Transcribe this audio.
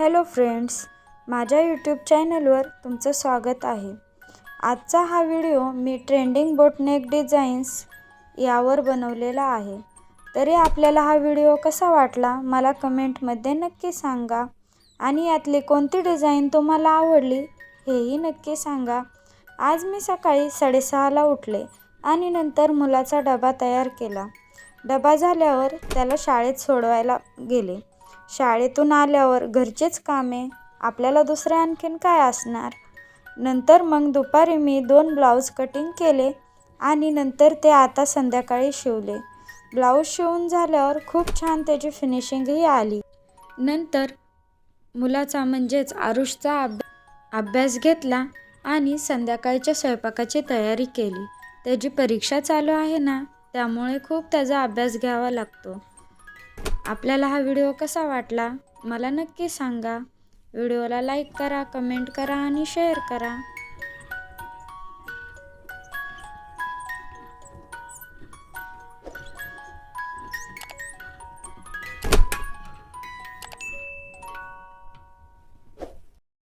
Hello friends माझ्या YouTube चॅनलवर तुमचं स्वागत आहे. आजचा हा व्हिडिओ मी ट्रेंडिंग बोटनेक डिझाईन्स यावर बनवलेला आहे. तरी आपल्याला हा व्हिडिओ कसा वाटला मला कमेंटमध्ये नक्की सांगा. आणि यातली कोणती डिझाईन तुम्हाला आवडली हेही नक्की सांगा. आज मी सकाळी साडेसहाला उठले आणि नंतर मुलाचा डबा तयार केला. डबा झाल्यावर त्याला शाळेत सोडवायला गेले. शाळेतून आल्यावर घरचेच कामे आपल्याला दुसरं आणखीन काय असणार? नंतर मग दुपारी मी दोन ब्लाऊज कटिंग केले आणि नंतर ते आता संध्याकाळी शिवले. ब्लाऊज शिवून झाल्यावर खूप छान त्याची फिनिशिंगही आली. नंतर मुलाचा म्हणजेच आरुषचा अभ्या अभ्यास घेतला आणि संध्याकाळच्या स्वयंपाकाची तयारी केली. त्याची परीक्षा चालू आहे ना त्यामुळे खूप त्याचा अभ्यास घ्यावा लागतो. आपल्याला हा व्हिडिओ कसा वाटला मला नक्की सांगा. व्हिडिओला लाईक करा कमेंट करा आणि शेअर करा.